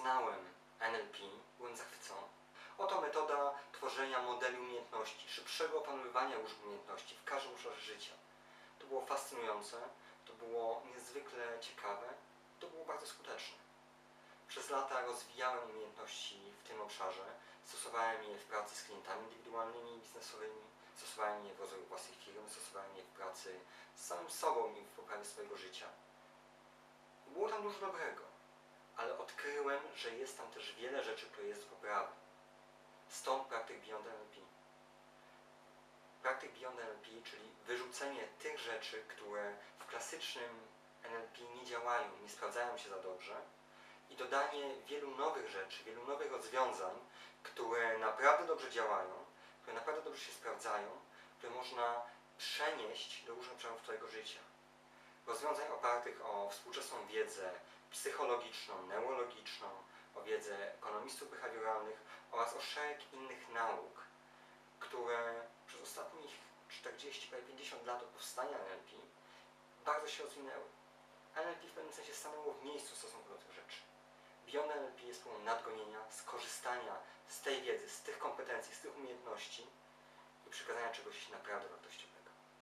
poznałem NLP, byłem zachwycony. Oto metoda tworzenia modeli umiejętności, szybszego opanowywania różnych umiejętności w każdym obszarze życia. To było fascynujące, to było niezwykle ciekawe, to było bardzo skuteczne. Przez lata rozwijałem umiejętności w tym obszarze, stosowałem je w pracy z klientami indywidualnymi i biznesowymi, stosowałem je w rozwoju własnej firmy, stosowałem je w pracy z samym sobą i w poprawie swojego życia. Było tam dużo dobrego, że jest tam też wiele rzeczy, które jest do poprawy. Stąd praktyk Beyond NLP. Praktyk Beyond NLP, czyli wyrzucenie tych rzeczy, które w klasycznym NLP nie działają, nie sprawdzają się za dobrze i dodanie wielu nowych rzeczy, wielu nowych rozwiązań, które naprawdę dobrze działają, które naprawdę dobrze się sprawdzają, które można przenieść do różnych obszarów Twojego życia. Rozwiązań opartych o współczesną wiedzę psychologiczną, neurologiczną, o wiedzę ekonomistów behawioralnych oraz o szereg innych nauk, które przez ostatnich 40, prawie 50 lat od powstania NLP bardzo się rozwinęły. NLP w pewnym sensie stanęło w miejscu w stosunku do tych rzeczy. Beyond NLP jest próbą nadgonienia, skorzystania z tej wiedzy, z tych kompetencji, z tych umiejętności i przekazania czegoś naprawdę wartościowego.